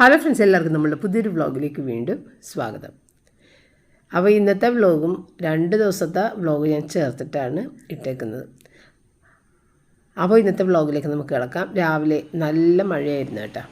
Hello friends എല്ലാവർക്കും നമ്മളുടെ പുതിയൊരു വ്ളോഗിലേക്ക് വീണ്ടും സ്വാഗതം. അപ്പോൾ ഇന്നത്തെ വ്ളോഗും രണ്ട് ദിവസത്തെ വ്ളോഗ് ഞാൻ ചേർത്തിട്ടാണ് ഇട്ടേക്കുന്നത്. അപ്പോൾ ഇന്നത്തെ വ്ളോഗിലേക്ക് നമുക്ക് കിടക്കാം. രാവിലെ നല്ല മഴയായിരുന്നു കേട്ടോ.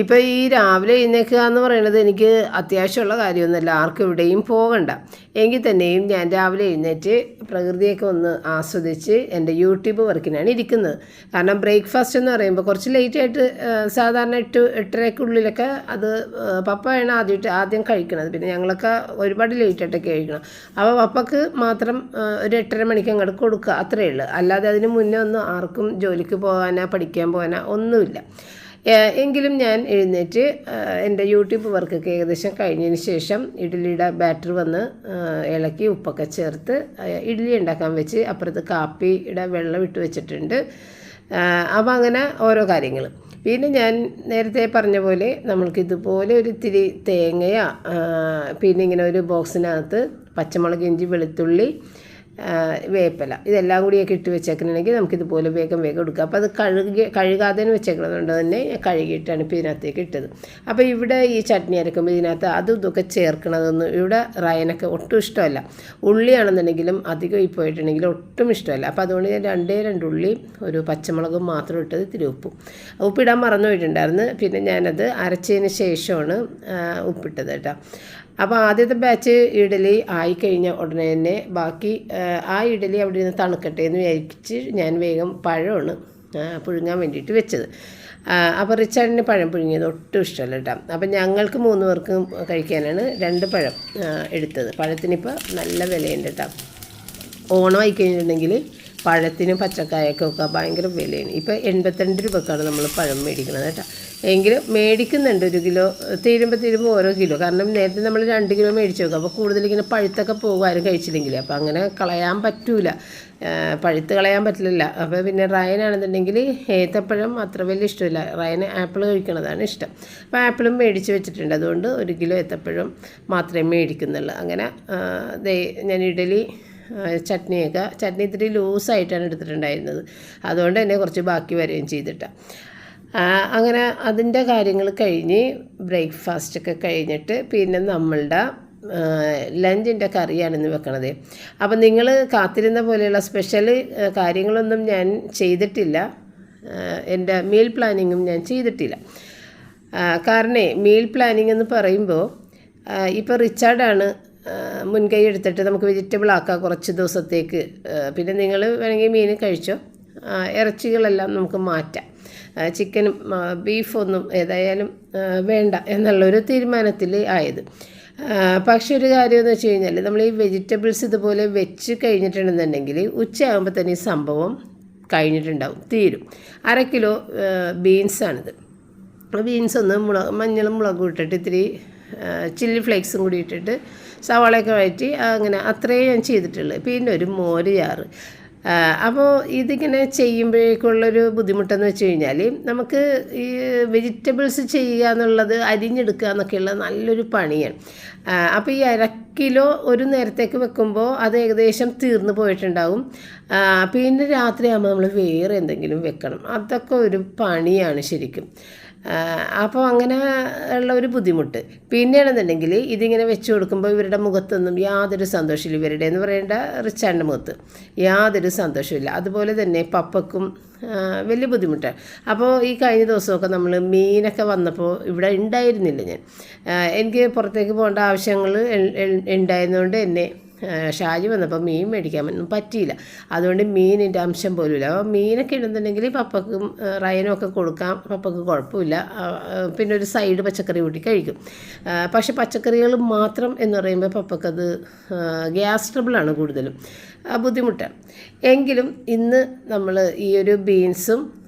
ഇപ്പോൾ ഈ രാവിലെ എഴുന്നേൽക്കുക എന്ന് പറയുന്നത് എനിക്ക് അത്യാവശ്യമുള്ള കാര്യമൊന്നുമല്ല. ആർക്കും ഇവിടെയും പോകണ്ട. എങ്കിൽ തന്നെയും ഞാൻ രാവിലെ എഴുന്നേറ്റ് പ്രകൃതിയൊക്കെ ഒന്ന് ആസ്വദിച്ച് എന്റെ യൂട്യൂബ് വർക്കിനാണ് ഇരിക്കുന്നത്. കാരണം ബ്രേക്ക്ഫാസ്റ്റ് എന്ന് പറയുമ്പോൾ കുറച്ച് ലേറ്റായിട്ട് സാധാരണ എട്ട് എട്ടരയ്ക്കുള്ളിലൊക്കെ അത് പപ്പയാണ് ആദ്യമായിട്ട് ആദ്യം കഴിക്കുന്നത് പിന്നെ ഞങ്ങളൊക്കെ ഒരുപാട് ലേറ്റായിട്ടൊക്കെ കഴിക്കണം. അപ്പോൾ പപ്പക്ക് മാത്രം ഒരു എട്ടര മണിക്ക് അങ്ങോട്ട് കൊടുക്കുക. അത്രയേ ഉള്ളൂ. അല്ലാതെ അതിന് മുന്നേ ഒന്നും ആർക്കും ജോലിക്ക് പോകാനോ പഠിക്കാൻ പോകാനോ ഒന്നുമില്ല. എങ്കിലും ഞാൻ എഴുന്നേറ്റ് എന്റെ യൂട്യൂബ് വർക്കൊക്കെ ഏകദേശം കഴിഞ്ഞതിന് ശേഷം ഇഡ്ഡലിയുടെ ബാറ്റർ വന്ന് ഇളക്കി ഉപ്പൊക്കെ ചേർത്ത് ഇഡ്ഡലി ഉണ്ടാക്കാൻ വെച്ച് അപ്പുറത്ത് കാപ്പിയുടെ വെള്ളം ഇട്ട് വെച്ചിട്ടുണ്ട്. അപ്പോൾ അങ്ങനെ ഓരോ കാര്യങ്ങൾ. പിന്നെ ഞാൻ നേരത്തെ പറഞ്ഞ പോലെ നമ്മൾക്ക് ഇതുപോലെ ഒരു ഇത്തിരി തേങ്ങയോ പിന്നെ ഇങ്ങനെ ഒരു ബോക്സിനകത്ത് പച്ചമുളക് ഇഞ്ചി വെളുത്തുള്ളി വേപ്പില. ഇതെല്ലാം കൂടിയൊക്കെ ഇട്ട് വെച്ചേക്കണമെങ്കിൽ നമുക്കിതുപോലെ വേഗം വേഗം എടുക്കാം. അപ്പോൾ അത് കഴുകി കഴുകാതെ വെച്ചേക്കണതുകൊണ്ട് തന്നെ കഴുകിയിട്ടാണ് ഇപ്പോൾ ഇതിനകത്തേക്ക് ഇട്ടത്. അപ്പോൾ ഇവിടെ ഈ ചട്നി അരക്കുമ്പോൾ ഇതിനകത്ത് അതും ഇതൊക്കെ ചേർക്കണതൊന്നും ഇവിടെ റയനൊക്കെ ഒട്ടും ഇഷ്ടമല്ല. ഉള്ളിയാണെന്നുണ്ടെങ്കിലും അധികം ഈ പോയിട്ടുണ്ടെങ്കിൽ ഒട്ടും ഇഷ്ടമല്ല. അപ്പോൾ അതുകൊണ്ട് ഞാൻ രണ്ടേ രണ്ട് ഉള്ളി ഒരു പച്ചമുളകും മാത്രം ഇട്ടത് ഇത്തിരി ഉപ്പും. ഉപ്പിടാൻ മറന്നു പോയിട്ടുണ്ടായിരുന്നു. പിന്നെ ഞാനത് അരച്ചതിന് ശേഷമാണ് ഉപ്പിട്ടത് കേട്ടോ. അപ്പോൾ ആദ്യത്തെ ബാച്ച് ഇഡലി ആയിക്കഴിഞ്ഞ ഉടനെ തന്നെ ബാക്കി ആ ഇഡലി അവിടെ നിന്ന് തണുക്കട്ടെ എന്ന് വിചാരിച്ച് ഞാൻ വേഗം പഴമാണ് പുഴുങ്ങാൻ വേണ്ടിയിട്ട് വെച്ചത്. അപ്പോൾ റിച്ചാർഡിന് പഴം പുഴുങ്ങിയത് ഒട്ടും ഇഷ്ടമല്ല കേട്ടോ. അപ്പം ഞങ്ങൾക്ക് മൂന്ന് പേർക്കും കഴിക്കാനാണ് രണ്ട് പഴം എടുത്തത്. പഴത്തിനിപ്പോൾ നല്ല വിലയുണ്ട് കേട്ടോ. ഓണമായി കഴിഞ്ഞിട്ടുണ്ടെങ്കിൽ പഴത്തിനും പച്ചക്കായക്കൊക്കെ ഭയങ്കര വിലയാണ്. ഇപ്പോൾ എൺപത്തിരണ്ട് രൂപക്കാണ് നമ്മൾ പഴം മേടിക്കുന്നത് കേട്ടോ. എങ്കിലും മേടിക്കുന്നുണ്ട് ഒരു കിലോ. തീരുമ്പോൾ തീരുമ്പോൾ ഓരോ കിലോ. കാരണം നേരത്തെ നമ്മൾ രണ്ട് കിലോ മേടിച്ച് നോക്കും അപ്പോൾ കൂടുതൽ ഇങ്ങനെ പഴുത്തൊക്കെ പോകും ആരും കഴിച്ചില്ലെങ്കിൽ അപ്പോൾ അങ്ങനെ കളയാൻ പറ്റൂല. പഴുത്ത് കളയാൻ പറ്റില്ല അപ്പോൾ പിന്നെ റയനാണെന്നുണ്ടെങ്കിൽ ഏത്തപ്പഴം അത്ര വലിയ ഇഷ്ടമില്ല. റയന് ആപ്പിൾ കഴിക്കണതാണ് ഇഷ്ടം. അപ്പോൾ ആപ്പിളും മേടിച്ച് വെച്ചിട്ടുണ്ട്. അതുകൊണ്ട് ഒരു കിലോ ഏത്തപ്പഴം മാത്രമേ മേടിക്കുന്നുള്ളൂ. അങ്ങനെ ഞാൻ ഇഡലി ചട്നിയൊക്കെ ചട്നി ഇത്തിരി ലൂസായിട്ടാണ് എടുത്തിട്ടുണ്ടായിരുന്നത്. അതുകൊണ്ട് തന്നെ കുറച്ച് ബാക്കി വരികയും ചെയ്തിട്ടാണ് അങ്ങനെ അതിന്റെ കാര്യങ്ങൾ കഴിഞ്ഞ് ബ്രേക്ക്ഫാസ്റ്റൊക്കെ കഴിഞ്ഞിട്ട് പിന്നെ നമ്മളുടെ ലഞ്ചിന്റെ കറിയാണ് ഇന്ന് വെക്കണത്. അപ്പം നിങ്ങൾ കാത്തിരുന്ന പോലെയുള്ള സ്പെഷ്യൽ കാര്യങ്ങളൊന്നും ഞാൻ ചെയ്തിട്ടില്ല. എന്റെ മീൽ പ്ലാനിങ്ങും ഞാൻ ചെയ്തിട്ടില്ല. കാരണം മീൽ പ്ലാനിങ് എന്ന് പറയുമ്പോൾ ഇപ്പോൾ റിച്ചാർഡാണ് മുൻകൈ എടുത്തിട്ട് നമുക്ക് വെജിറ്റബിൾ ആക്കാം കുറച്ച് ദിവസത്തേക്ക്. പിന്നെ നിങ്ങൾ വേണമെങ്കിൽ മീൻ കഴിച്ചോ? ഇറച്ചികളെല്ലാം നമുക്ക് മാറ്റാം. ചിക്കനും ബീഫൊന്നും ഏതായാലും വേണ്ട എന്നുള്ളൊരു തീരുമാനത്തിൽ ആയത്. പക്ഷെ ഒരു കാര്യം എന്ന് വെച്ച് കഴിഞ്ഞാൽ നമ്മൾ ഈ വെജിറ്റബിൾസ് ഇതുപോലെ വെച്ച് കഴിഞ്ഞിട്ടുണ്ടെന്നുണ്ടെങ്കിൽ ഉച്ചയാകുമ്പോൾ തന്നെ ഈ സംഭവം കഴിഞ്ഞിട്ടുണ്ടാവും തീരും. അര കിലോ ബീൻസാണിത് ബീൻസ് ഒന്ന് മുളക് മഞ്ഞളും മുളകും ഇട്ടിട്ട് ഇത്തിരി ചില്ലി ഫ്ലേക്സും കൂടി ഇട്ടിട്ട് സവാളയൊക്കെ വഴറ്റി അങ്ങനെ അത്രയും ഞാൻ ചെയ്തിട്ടുള്ളൂ. പിന്നെ ഒരു മോര് ചാറ് അപ്പോൾ ഇതിങ്ങനെ ചെയ്യുമ്പോഴേക്കുള്ളൊരു ബുദ്ധിമുട്ടെന്ന് വെച്ച് കഴിഞ്ഞാൽ നമുക്ക് ഈ വെജിറ്റബിൾസ് ചെയ്യുക എന്നുള്ളത് അരിഞ്ഞെടുക്കുക എന്നൊക്കെയുള്ള നല്ലൊരു പണിയാണ്. അപ്പോൾ ഈ അര കിലോ ഒരു നേരത്തേക്ക് വെക്കുമ്പോൾ അത് ഏകദേശം തീർന്നു പോയിട്ടുണ്ടാവും. പിന്നെ രാത്രിയാകുമ്പോൾ നമ്മൾ വേറെ എന്തെങ്കിലും വെക്കണം. അതൊക്കെ ഒരു പണിയാണ് ശരിക്കും. അപ്പോൾ അങ്ങനെ ഉള്ള ഒരു ബുദ്ധിമുട്ട്. പിന്നെയാണെന്നുണ്ടെങ്കിൽ ഇതിങ്ങനെ വെച്ച് കൊടുക്കുമ്പോൾ ഇവരുടെ മുഖത്തൊന്നും യാതൊരു സന്തോഷമില്ല. ഇവരുടെ എന്ന് പറയേണ്ട റിച്ചാന്റെ മുഖത്ത് യാതൊരു സന്തോഷമില്ല. അതുപോലെ തന്നെ പപ്പക്കും വലിയ ബുദ്ധിമുട്ടാണ്. അപ്പോൾ ഈ കഴിഞ്ഞ ദിവസമൊക്കെ നമ്മൾ മീനൊക്കെ വന്നപ്പോൾ ഇവിടെ ഉണ്ടായിരുന്നില്ല ഞാൻ. എനിക്ക് പുറത്തേക്ക് പോകേണ്ട ആവശ്യങ്ങൾ ഉണ്ടായിരുന്നതുകൊണ്ട് എന്നെ ഷാജി വന്നപ്പോൾ മീൻ മേടിക്കാനൊന്നും പറ്റിയില്ല. അതുകൊണ്ട് മീനിന്റെ അംശം പോലുമില്ല അപ്പോൾ മീനൊക്കെ ഇടുന്നുണ്ടെങ്കിൽ പപ്പക്കും റയനും ഒക്കെ കൊടുക്കാം. പപ്പക്ക് കുഴപ്പമില്ല. പിന്നെ ഒരു സൈഡ് പച്ചക്കറി കൂട്ടി കഴിക്കും. പക്ഷെ പച്ചക്കറികൾ മാത്രം എന്ന് പറയുമ്പോൾ പപ്പക്കത് ഗ്യാസ് ട്രബിളാണ് കൂടുതലും. ബുദ്ധിമുട്ടാണ് എങ്കിലും ഇന്ന് നമ്മൾ ഈ ഒരു ബീൻസും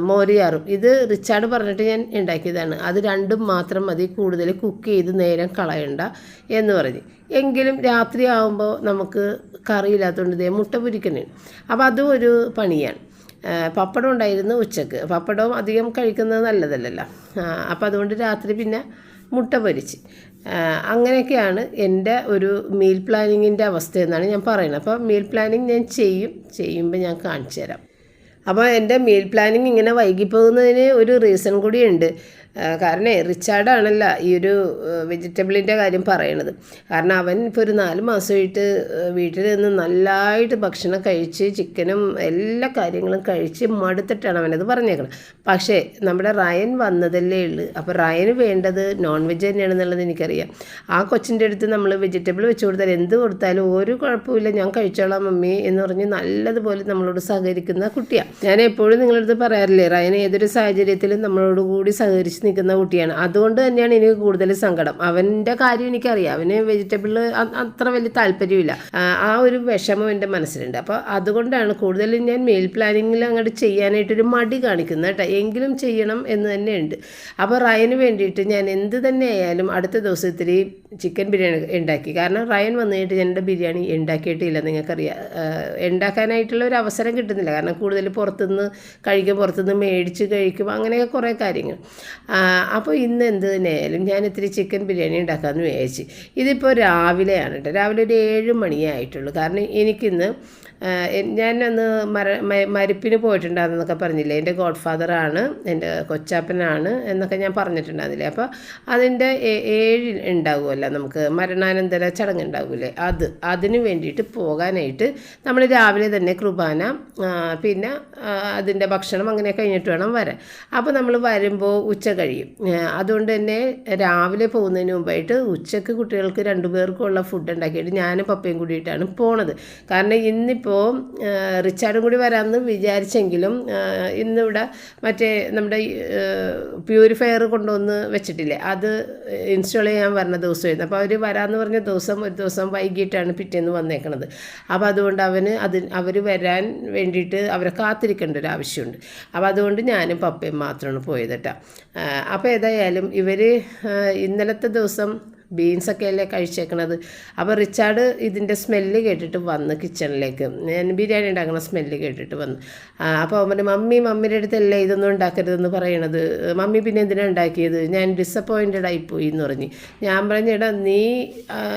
മോരിയാറും ഇത് റിച്ചാർഡ് പറഞ്ഞിട്ട് ഞാൻ ഉണ്ടാക്കിയതാണ് അത് രണ്ടും മാത്രം മതി. കൂടുതൽ കുക്ക് ചെയ്ത് നേരം കളയണ്ട എന്ന് പറഞ്ഞ്. എങ്കിലും രാത്രി ആകുമ്പോൾ നമുക്ക് കറിയില്ലാത്തതുകൊണ്ട് ഇതേ മുട്ട പൊരിക്കണേ. അപ്പോൾ അതും ഒരു പണിയാണ്. പപ്പടം ഉണ്ടായിരുന്നു ഉച്ചയ്ക്ക്. പപ്പടവും അധികം കഴിക്കുന്നത് നല്ലതല്ലല്ലോ. അപ്പോൾ അതുകൊണ്ട് രാത്രി പിന്നെ മുട്ട പൊരിച്ച്. അങ്ങനെയൊക്കെയാണ് എന്റെ ഒരു മീൽ പ്ലാനിങ്ങിന്റെ അവസ്ഥ എന്നാണ് ഞാൻ പറയുന്നത്. അപ്പോൾ മീൽ പ്ലാനിങ് ഞാൻ ചെയ്യും. ചെയ്യുമ്പോൾ ഞാൻ കാണിച്ചു തരാം. അപ്പോൾ എന്റെ മീൽ പ്ലാനിങ് ഇങ്ങനെ വൈകിപ്പോകുന്നതിന് ഒരു റീസൺ കൂടിയുണ്ട് കാരണം റിച്ചാർഡാണല്ല ഈ ഒരു വെജിറ്റബിളിന്റെ കാര്യം പറയണത്. കാരണം അവൻ ഇപ്പോൾ ഒരു നാല് മാസമായിട്ട് വീട്ടിൽ നിന്ന് നല്ലതായിട്ട് ഭക്ഷണം കഴിച്ച് ചിക്കനും എല്ലാ കാര്യങ്ങളും കഴിച്ച് മടുത്തിട്ടാണ് അവനത് പറഞ്ഞേക്കണം പക്ഷേ നമ്മുടെ റയൻ വന്നതല്ലേ ഉള്ളൂ. അപ്പോൾ റയന് വേണ്ടത് നോൺ വെജ് തന്നെയാണെന്നുള്ളത് എനിക്കറിയാം. ആ കൊച്ചിന്റെ അടുത്ത് നമ്മൾ വെജിറ്റബിൾ വെച്ച് കൊടുത്താൽ എന്ത് കൊടുത്താലും ഒരു കുഴപ്പമില്ല ഞാൻ കഴിച്ചോളാം മമ്മി എന്ന് പറഞ്ഞ് നല്ലതുപോലെ നമ്മളോട് സഹകരിക്കുന്ന കുട്ടിയാണ് ഞാൻ എപ്പോഴും നിങ്ങളടുത്ത് പറയാറില്ലേ റയൻ ഏതൊരു സാഹചര്യത്തിലും നമ്മളോട് കൂടി സഹകരിച്ച് നിൽക്കുന്ന കുട്ടിയാണ്. അതുകൊണ്ട് തന്നെയാണ് എനിക്ക് കൂടുതൽ സങ്കടം. അവന്റെ കാര്യം എനിക്കറിയാം. അവന് വെജിറ്റബിൾ അത്ര വലിയ താല്പര്യമില്ല ആ, ഒരു വിഷമം എന്റെ മനസ്സിലുണ്ട്. അപ്പോൾ അതുകൊണ്ടാണ് കൂടുതലും ഞാൻ മെയിൽ പ്ലാനിങ്ങിൽ അങ്ങോട്ട് ചെയ്യാനായിട്ടൊരു മടി കാണിക്കുന്നത് കേട്ടോ. എങ്കിലും ചെയ്യണം എന്ന് തന്നെയുണ്ട്. അപ്പോൾ റയന് വേണ്ടിയിട്ട് ഞാൻ എന്ത് തന്നെ ആയാലും അടുത്ത ദിവസം ഇത്തിരി ചിക്കൻ ബിരിയാണി ഉണ്ടാക്കി. കാരണം റയൻ വന്നു കഴിഞ്ഞിട്ട് ഞാൻ എന്റെ ബിരിയാണി ഉണ്ടാക്കിയിട്ടില്ല. നിങ്ങൾക്കറിയാം. ഉണ്ടാക്കാനായിട്ടുള്ള ഒരു അവസരം കിട്ടുന്നില്ല. കാരണം കൂടുതൽ പുറത്തുനിന്ന് കഴിക്കും പുറത്തുനിന്ന് മേടിച്ച് കഴിക്കും അങ്ങനെയൊക്കെ കുറേ കാര്യങ്ങൾ. അപ്പോൾ ഇന്ന് എന്ത് തന്നെയായാലും ഞാൻ ഇത്തിരി ചിക്കൻ ബിരിയാണി ഉണ്ടാക്കാമെന്ന് വിചാരിച്ച്. ഇതിപ്പോൾ രാവിലെയാണ് കേട്ടോ രാവിലെ ഒരു ഏഴ് മണിയേ ആയിട്ടുള്ളൂ. കാരണം എനിക്കിന്ന് ഞാനന്ന് മര മരിപ്പിന് പോയിട്ടുണ്ടായിരുന്നൊക്കെ പറഞ്ഞില്ലേ? എന്റെ ഗോഡ് ഫാദറാണ് എന്റെ കൊച്ചാപ്പനാണ് എന്നൊക്കെ ഞാൻ പറഞ്ഞിട്ടുണ്ടായിരുന്നില്ലേ? അപ്പോൾ അതിന്റെ ഏഴ് ഉണ്ടാകുമല്ലോ നമുക്ക്. മരണാനന്തര ചടങ്ങ് ഉണ്ടാകില്ലേ അത് അതിന് വേണ്ടിയിട്ട് പോകാനായിട്ട് നമ്മൾ രാവിലെ തന്നെ കുർബാന പിന്നെ അതിന്റെ ഭക്ഷണം അങ്ങനെ കഴിഞ്ഞിട്ട് വേണം വരാൻ. അപ്പോൾ നമ്മൾ വരുമ്പോൾ ഉച്ച കഴിയും. അതുകൊണ്ട് തന്നെ രാവിലെ പോകുന്നതിന് മുമ്പായിട്ട് ഉച്ചയ്ക്ക് കുട്ടികൾക്ക് രണ്ടു പേർക്കുള്ള ഫുഡ് ഉണ്ടാക്കിയിട്ട് ഞാനും പപ്പയും കൂടിയിട്ടാണ് പോണത്. കാരണം ഇന്നിപ്പോൾ റിച്ചാർഡും കൂടി വരാമെന്ന് വിചാരിച്ചെങ്കിലും ഇന്നിവിടെ മറ്റേ നമ്മുടെ പ്യൂരിഫയർ കൊണ്ടുവന്ന് വെച്ചിട്ടില്ലേ അത് ഇൻസ്റ്റാൾ ചെയ്യാൻ പറഞ്ഞ ദിവസമായിരുന്നു. അപ്പോൾ അവർ വരാമെന്ന് പറഞ്ഞ ദിവസം ഒരു ദിവസം വൈകിട്ടാണ് പിറ്റേന്ന് വന്നേക്കണത്. അപ്പോൾ അതുകൊണ്ട് അവന് അത് അവർ വരാൻ വേണ്ടിയിട്ട് അവരെ കാത്തിരിക്കേണ്ട ഒരു ആവശ്യമുണ്ട്. അപ്പോൾ അതുകൊണ്ട് ഞാനും പപ്പയും മാത്രമാണ് പോയത് കേട്ടോ. അപ്പോൾ ഏതായാലും ഇവർ ഇന്നലത്തെ ദിവസം ബീൻസൊക്കെ അല്ലേ കഴിച്ചേക്കണത്. അപ്പോൾ റിച്ചാർഡ് ഇതിന്റെ സ്മെല്ല് കേട്ടിട്ട് വന്ന് കിച്ചണിലേക്ക്. ഞാൻ ബിരിയാണി ഉണ്ടാക്കുന്ന സ്മെല്ല് കേട്ടിട്ട് വന്ന്. അപ്പോൾ അവൻ മമ്മി മമ്മിയുടെ അടുത്തല്ലേ ഇതൊന്നും ഉണ്ടാക്കരുതെന്ന് പറയണത്. മമ്മി പിന്നെ എന്തിനാണ് ഉണ്ടാക്കിയത്? ഞാൻ ഡിസപ്പോയിന്റഡ് ആയിപ്പോയി എന്ന് പറഞ്ഞ്. ഞാൻ പറഞ്ഞേടാ നീ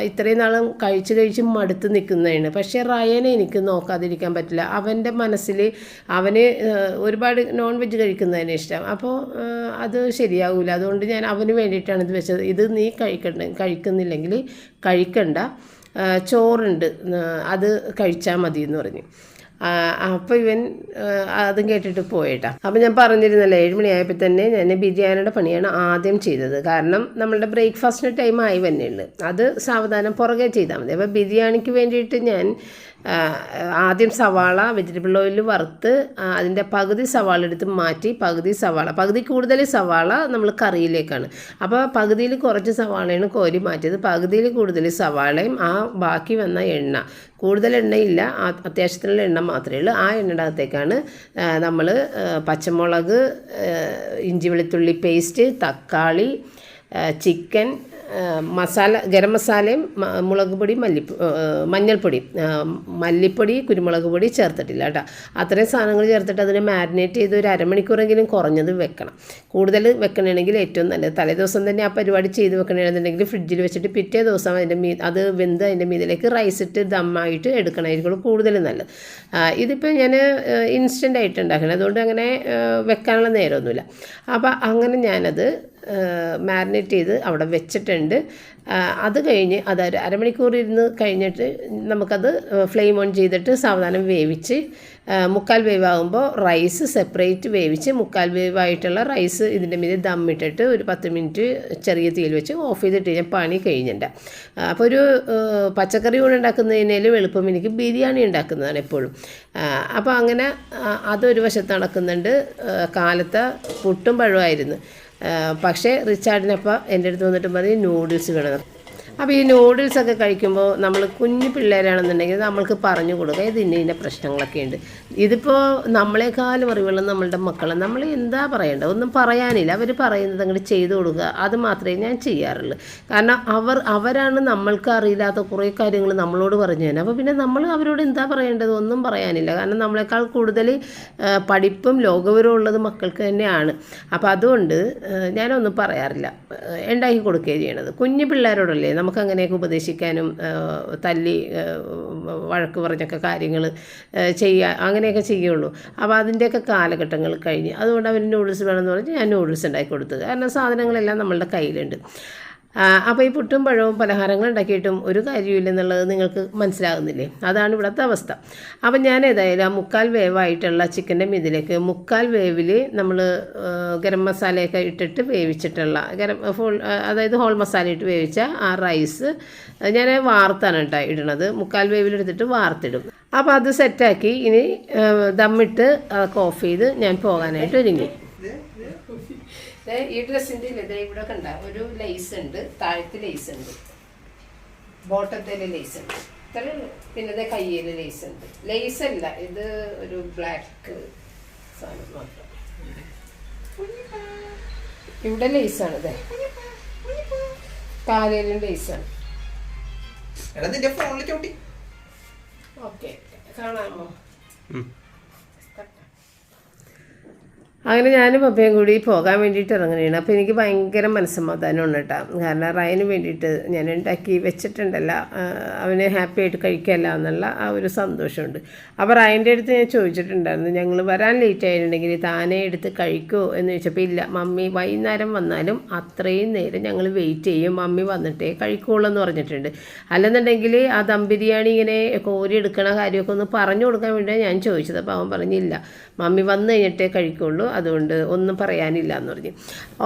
ഇത്രയും നാളും കഴിച്ച് കഴിച്ച് മടുത്ത് നിൽക്കുന്നതാണ് പക്ഷേ റയനെ എനിക്ക് നോക്കാതിരിക്കാൻ പറ്റില്ല. അവന്റെ മനസ്സിൽ അവന് ഒരുപാട് നോൺ വെജ് കഴിക്കുന്നതിന് ഇഷ്ടം. അപ്പോൾ അത് ശരിയാവില്ല അതുകൊണ്ട് ഞാൻ അവന് വേണ്ടിയിട്ടാണ് ഇത് വെച്ചത്. ഇത് നീ കഴിക്കണ്ട കഴിക്കുന്നില്ലെങ്കിൽ കഴിക്കണ്ട. ചോറുണ്ട്. അത് കഴിച്ചാൽ മതി എന്ന് പറഞ്ഞു അപ്പോൾ ഇവൻ അതും കേട്ടിട്ട് പോയിട്ടാ. അപ്പോൾ ഞാൻ പറഞ്ഞിരുന്നല്ലോ ഏഴ് മണിയായപ്പോൾ തന്നെ ഞാൻ ബിരിയാണിയുടെ പണിയാണ് ആദ്യം ചെയ്തത്. കാരണം നമ്മളുടെ ബ്രേക്ക്ഫാസ്റ്റിന് ടൈം ആയി വന്നെയുള്ളു അത് സാവധാനം പുറകെ ചെയ്താൽ മതി. അപ്പോൾ ബിരിയാണിക്ക് വേണ്ടിയിട്ട് ഞാൻ ആദ്യം സവാള വെജിറ്റബിൾ ഓയിൽ വറുത്ത് അതിന്റെ പകുതി സവാള എടുത്ത് മാറ്റി പകുതി സവാള. പകുതി കൂടുതൽ സവാള നമ്മൾ കറിയിലേക്കാണ്. അപ്പോൾ പകുതിയിൽ കുറച്ച് സവാളയാണ് കോരി മാറ്റിയത്. പകുതിയിൽ കൂടുതൽ സവാളയും ആ ബാക്കി വന്ന എണ്ണ. കൂടുതൽ എണ്ണയില്ല അത്യാവശ്യത്തിനുള്ള എണ്ണ മാത്രമേ ഉള്ളൂ. ആ എണ്ണയുടെ അകത്തേക്കാണ് നമ്മൾ പച്ചമുളക് ഇഞ്ചി വെളുത്തുള്ളി പേസ്റ്റ് തക്കാളി ചിക്കൻ മസാല ഗരം മസാലയും മുളക് പൊടി മല്ലിപ്പ മഞ്ഞൾപ്പൊടി. മല്ലിപ്പൊടി കുരുമുളക് പൊടി ചേർത്തിട്ടില്ല കേട്ടോ. അത്രയും സാധനങ്ങൾ ചേർത്തിട്ട് അതിനെ മാരിനേറ്റ് ചെയ്ത് ഒരു അരമണിക്കൂറെങ്കിലും കുറഞ്ഞത് വെക്കണം. കൂടുതൽ വെക്കണമെങ്കിൽ ഏറ്റവും നല്ലത്. തലേദിവസം തന്നെ ആ പരിപാടി ചെയ്ത് വെക്കണമെന്നുണ്ടെങ്കിൽ ഫ്രിഡ്ജിൽ വെച്ചിട്ട് പിറ്റേ ദിവസം അതിന്റെ മീ അത് വെന്ത് അതിന്റെ മീതിലേക്ക് റൈസ് ഇട്ട് ദമ്മായിട്ട് എടുക്കണമായിരിക്കും കൂടുതൽ നല്ലത്. ഇതിപ്പോൾ ഞാൻ ഇൻസ്റ്റന്റ് ആയിട്ട് ഉണ്ടാക്കണം. അതുകൊണ്ട് അങ്ങനെ വെക്കാനുള്ള നേരമൊന്നുമില്ല. അപ്പോൾ അങ്ങനെ ഞാനത് മാരിനേറ്റ് ചെയ്ത് അവിടെ വെച്ചിട്ടുണ്ട്. അത് കഴിഞ്ഞ് അത് അരമണിക്കൂർ ഇരുന്ന് കഴിഞ്ഞിട്ട് നമുക്കത് ഫ്ലെയിം ഓൺ ചെയ്തിട്ട് സാവധാനം വേവിച്ച് മുക്കാൽ വേവാകുമ്പോൾ റൈസ് സെപ്പറേറ്റ് വേവിച്ച് മുക്കാൽ വേവായിട്ടുള്ള റൈസ് ഇതിന്റെ മീതെ ദമ്മിട്ടിട്ട് ഒരു പത്ത് മിനിറ്റ് ചെറിയ തീയിൽ വെച്ച് ഓഫ് ചെയ്തിട്ട് കഴിഞ്ഞാൽ പണി കഴിഞ്ഞിട്ടുണ്ട്. അപ്പോൾ ഒരു പച്ചക്കറി കൂടെ ഉണ്ടാക്കുന്നതിനേലും എളുപ്പം എനിക്ക് ബിരിയാണി ഉണ്ടാക്കുന്നതാണ് എപ്പോഴും. അപ്പോൾ അങ്ങനെ അതൊരു വശത്ത് നടക്കുന്നുണ്ട്. കാലത്തെ പുട്ടും പഴമായിരുന്നു പക്ഷേ റിച്ചാർഡിനപ്പം എന്റെ അടുത്ത് വന്നിട്ട് മതി നൂഡിൽസ് വേണം അപ്പോൾ ഈ നൂഡിൽസൊക്കെ കഴിക്കുമ്പോൾ നമ്മൾ കുഞ്ഞു പിള്ളേരാണെന്നുണ്ടെങ്കിൽ നമ്മൾക്ക് പറഞ്ഞു കൊടുക്കുക ഇത് ഇന്ന ഇന്ന പ്രശ്നങ്ങളൊക്കെ ഉണ്ട്. ഇതിപ്പോൾ നമ്മളെക്കാളും അറിവുള്ള നമ്മളുടെ മക്കളെ നമ്മൾ എന്താ പറയേണ്ടത്? ഒന്നും പറയാനില്ല. അവർ പറയുന്നത് അങ്ങോട്ട് ചെയ്തു കൊടുക്കുക. അത് മാത്രമേ ഞാൻ ചെയ്യാറുള്ളൂ. കാരണം അവർ അവരാണ് നമ്മൾക്ക് അറിയില്ലാത്ത കുറേ കാര്യങ്ങൾ നമ്മളോട് പറഞ്ഞു തന്നെ. അപ്പോൾ പിന്നെ നമ്മൾ അവരോട് എന്താ പറയേണ്ടത്? ഒന്നും പറയാനില്ല. കാരണം നമ്മളെക്കാൾ കൂടുതൽ പഠിപ്പും ലോകവിവരവും ഉള്ളത് മക്കൾക്ക് തന്നെയാണ്. അപ്പോൾ അതുകൊണ്ട് ഞാനൊന്നും പറയാറില്ല. ഉണ്ടാക്കി കൊടുക്കുകയാണ് ചെയ്യണത്. കുഞ്ഞു പിള്ളേരോടല്ലേ നമുക്ക് അങ്ങനെയൊക്കെ ഉപദേശിക്കാനും തല്ലി വഴക്ക് പറഞ്ഞൊക്കെ കാര്യങ്ങൾ ചെയ്യുക അങ്ങനെയൊക്കെ ചെയ്യുള്ളൂ. അപ്പോൾ അതിന്റെയൊക്കെ കാലഘട്ടങ്ങൾ കഴിഞ്ഞ്. അതുകൊണ്ട് അവർ നൂഡിൽസ് വേണമെന്ന് പറഞ്ഞ് ഞാൻ നൂഡിൽസ് ഉണ്ടാക്കി കൊടുത്തത് കാരണം സാധനങ്ങളെല്ലാം നമ്മളുടെ കയ്യിലുണ്ട്. അപ്പോൾ ഈ പുട്ടും പഴവും പലഹാരങ്ങൾ ഉണ്ടാക്കിയിട്ടും ഒരു കാര്യമില്ല എന്നുള്ളത് നിങ്ങൾക്ക് മനസ്സിലാകുന്നില്ലേ? അതാണ് ഇവിടുത്തെ അവസ്ഥ. അപ്പം ഞാൻ ഏതായാലും ആ മുക്കാൽ വേവായിട്ടുള്ള ചിക്കന്റെ മീതിലേക്ക് മുക്കാൽ വേവിൽ നമ്മൾ ഗരം മസാലയൊക്കെ ഇട്ടിട്ട് വേവിച്ചിട്ടുള്ള ഗരം ഫുൾ അതായത് ഹോൾ മസാല ഇട്ട് വേവിച്ച ആ റൈസ് ഞാൻ വാർത്താണ് കേട്ടോ ഇടണത്. മുക്കാൽ വേവിലെടുത്തിട്ട് വാർത്തിടും. അപ്പോൾ അത് സെറ്റാക്കി ഇനി ദമ്മിട്ട് അതൊക്കെ ഓഫ് ചെയ്ത് ഞാൻ പോകാനായിട്ട് ഒരുങ്ങി. ഈ ഡ്രസ്സിന്റെ ദേ ഇവിടെ കണ്ട ഒരു ലേസ് ഉണ്ട് താഴത്തെ ലേസ് ഉണ്ട്. ബോട്ടത്തിൽ ലേസ് ഉണ്ട്. ഇത്ര ഉള്ളൂ. പിന്നെ ദേ കയ്യിൽ ലേസ് ഉണ്ട്. ലേസ് അല്ല ഇത് ഒരു ബ്ലാക്ക് സാധനം മാത്രം. ഇവിടെ ലേസാണ് ഇതേ ലേസാണ് ലേസ് ആണ്. ഓക്കെ കാണാമോ? അങ്ങനെ ഞാനും പപ്പയും കൂടി പോകാൻ വേണ്ടിയിട്ട് ഇറങ്ങുകയാണ്. അപ്പോൾ എനിക്ക് ഭയങ്കര മനസ്സമാധാനമാണ് കേട്ടോ. കാരണം റയന് വേണ്ടിയിട്ട് ഞാൻ ഉണ്ടാക്കി വെച്ചിട്ടുണ്ടല്ല. അവനെ ഹാപ്പി ആയിട്ട് കഴിക്കല്ല എന്നുള്ള ആ ഒരു സന്തോഷമുണ്ട്. അപ്പോൾ റയന്റെ അടുത്ത് ഞാൻ ചോദിച്ചിട്ടുണ്ടായിരുന്നു ഞങ്ങൾ വരാൻ ലേറ്റ് ആയിട്ടുണ്ടെങ്കിൽ താനേ എടുത്ത് കഴിക്കുമോ എന്ന് ചോദിച്ചപ്പോൾ ഇല്ല മമ്മി വൈകുന്നേരം വന്നാലും അത്രയും നേരം ഞങ്ങൾ വെയിറ്റ് ചെയ്യും. മമ്മി വന്നിട്ടേ കഴിക്കുള്ളൂ എന്ന് പറഞ്ഞിട്ടുണ്ട്. അല്ലെന്നുണ്ടെങ്കിൽ ആ ദം ബിരിയാണി ഇങ്ങനെ കോരി എടുക്കണ കാര്യമൊക്കെ ഒന്ന് പറഞ്ഞു കൊടുക്കാൻ വേണ്ടിയാണ് ഞാൻ ചോദിച്ചത്. അപ്പോൾ അവൻ പറഞ്ഞില്ല മമ്മി വന്നു കഴിഞ്ഞിട്ടേ കഴിക്കുള്ളൂ. അതുകൊണ്ട് ഒന്നും പറയാനില്ല എന്ന് പറഞ്ഞു.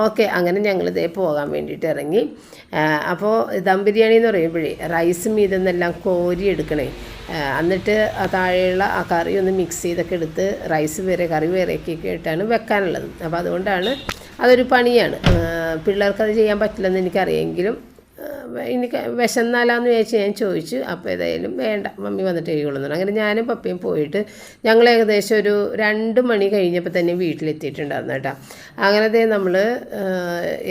ഓക്കെ അങ്ങനെ ഞങ്ങൾ ഇതേ പോകാൻ വേണ്ടിയിട്ട് ഇറങ്ങി. അപ്പോൾ ദം ബിരിയാണി എന്ന് പറയുമ്പോഴേ റൈസ് ഇതെന്നെല്ലാം കോരി എടുക്കണേ. എന്നിട്ട് താഴെയുള്ള ആ കറി ഒന്ന് മിക്സ് ചെയ്തൊക്കെ എടുത്ത് റൈസ് വേറെ കറി വേറെയൊക്കെ ഇട്ടാണ് വെക്കാനുള്ളത്. അപ്പോൾ അതുകൊണ്ടാണ് അതൊരു പണിയാണ്. പിള്ളേർക്കത് ചെയ്യാൻ പറ്റില്ലെന്ന് എനിക്കറിയാമെങ്കിലും എനിക്ക് വിശന്നാലാന്ന് ചോദിച്ച് ഞാൻ ചോദിച്ചു അപ്പോൾ ഏതായാലും വേണ്ട മമ്മി വന്നിട്ട് കഴിയുള്ളൂ അങ്ങനെ ഞാനും പപ്പയും പോയിട്ട് ഞങ്ങൾ ഏകദേശം ഒരു രണ്ട് മണി കഴിഞ്ഞപ്പോൾ തന്നെ വീട്ടിലെത്തിയിട്ടുണ്ടായിരുന്നു കേട്ടോ. അങ്ങനത്തെ നമ്മൾ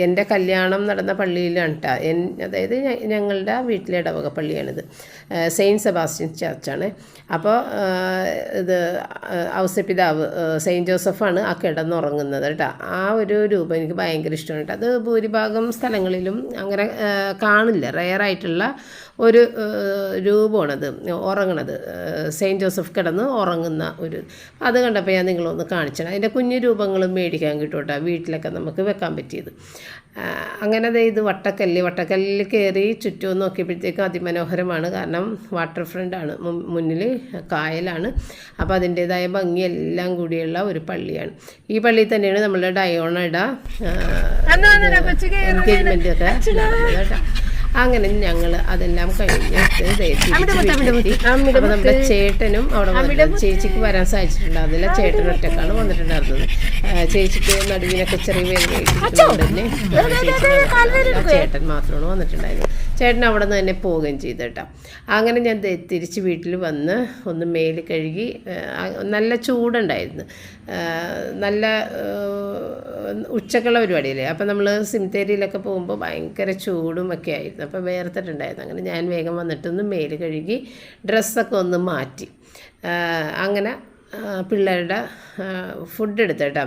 എന്റെ കല്യാണം നടന്ന പള്ളിയിലാണ് കേട്ടോ. എൻ അതായത് ഞങ്ങളുടെ വീട്ടിലെ ഇടവക പള്ളിയാണിത്. Saint Sebastian ചർച്ചാണ്. അപ്പോൾ ഇത് ഔസപിതാവ് സെയിന്റ് ജോസഫാണ് ആ കിടന്നുറങ്ങുന്നത് കേട്ടോ. ആ ഒരു രൂപം എനിക്ക് ഭയങ്കര ഇഷ്ടമാണ് കേട്ടോ. അത് ഭൂരിഭാഗം സ്ഥലങ്ങളിലും അങ്ങനെ കാണില്ല. റെയറായിട്ടുള്ള ഒരു രൂപമാണത്. ഉറങ്ങണത്. സെയിന്റ് ജോസഫ് കിടന്ന് ഉറങ്ങുന്ന ഒരു. അത് കണ്ടപ്പോൾ ഞാൻ നിങ്ങളൊന്ന് കാണിച്ചണം അതിന്റെ കുഞ്ഞു രൂപങ്ങളും മേടിക്കാൻ കിട്ടും കേട്ടോ. വീട്ടിലൊക്കെ നമുക്ക് വെക്കാൻ പറ്റിയത്. അങ്ങനെ ഇത് വട്ടക്കല്ല്. വട്ടക്കല്ലിൽ കയറി ചുറ്റും നോക്കിയപ്പോഴത്തേക്കും അതിമനോഹരമാണ്. കാരണം വാട്ടർ ഫ്രണ്ടാണ് മുന്നിൽ കായലാണ്. അപ്പോൾ അതിന്റേതായ ഭംഗിയെല്ലാം കൂടിയുള്ള ഒരു പള്ളിയാണ്. ഈ പള്ളിയിൽ തന്നെയാണ് നമ്മളുടെ ഡയോണയുടെ എൻഗേജ്മെന്റ് ഒക്കെ നടന്നത് കേട്ടോ. അങ്ങനെ ഞങ്ങൾ അതെല്ലാം കഴിഞ്ഞിട്ട്. അപ്പോൾ നമ്മുടെ ചേട്ടനും അവിടെ. ചേച്ചിക്ക് വരാൻ സാധിച്ചിട്ടുണ്ട്. സാധിച്ചിട്ടുണ്ടായിരുന്നില്ല ചേട്ടൻ ഒറ്റക്കാണ് വന്നിട്ടുണ്ടായിരുന്നത്. ചേച്ചിക്ക് നടുവിനൊക്കെ ചെറിയ തന്നെ ചേട്ടൻ മാത്രമാണ് വന്നിട്ടുണ്ടായിരുന്നത്. ചേട്ടൻ അവിടെ നിന്ന് തന്നെ പോവുകയും ചെയ്തു കേട്ടോ. അങ്ങനെ ഞാൻ തിരിച്ച് വീട്ടിൽ വന്ന് ഒന്ന് മേൽ കഴുകി നല്ല ചൂടുണ്ടായിരുന്നു. നല്ല ഉച്ചക്കുള്ള പരിപാടിയല്ലേ? അപ്പം നമ്മൾ സിമിത്തേരിയിലൊക്കെ പോകുമ്പോൾ ഭയങ്കര ചൂടും ഒക്കെ ആയിരുന്നു. അപ്പോൾ വേർത്തിട്ടുണ്ടായിരുന്നു. അങ്ങനെ ഞാൻ വേഗം വന്നിട്ടൊന്ന് മേൽ കഴുകി ഡ്രസ്സൊക്കെ ഒന്ന് മാറ്റി. അങ്ങനെ പിള്ളേരുടെ ഫുഡ് എടുത്തേട്ടാ.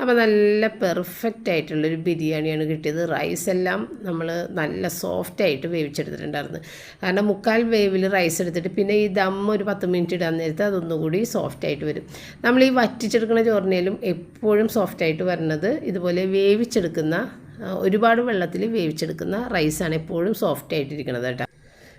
അപ്പോൾ നല്ല പെർഫെക്റ്റ് ആയിട്ടുള്ളൊരു ബിരിയാണിയാണ് കിട്ടിയത്. റൈസ് എല്ലാം നമ്മൾ നല്ല സോഫ്റ്റായിട്ട് വേവിച്ചെടുത്തിട്ടുണ്ടായിരുന്നു. കാരണം മുക്കാൽ വേവിൽ റൈസ് എടുത്തിട്ട് പിന്നെ ഈ ദം ഒരു പത്ത് മിനിറ്റ് ഇടാൻ നേരത്ത് അതൊന്നുകൂടി സോഫ്റ്റായിട്ട് വരും. നമ്മൾ ഈ വറ്റിച്ചെടുക്കുന്ന ചോറിനേലും എപ്പോഴും സോഫ്റ്റായിട്ട് വരുന്നത് ഇതുപോലെ വേവിച്ചെടുക്കുന്ന ഒരുപാട് വെള്ളത്തിൽ വേവിച്ചെടുക്കുന്ന റൈസാണ് എപ്പോഴും സോഫ്റ്റ് ആയിട്ടിരിക്കുന്നത് കേട്ടോ.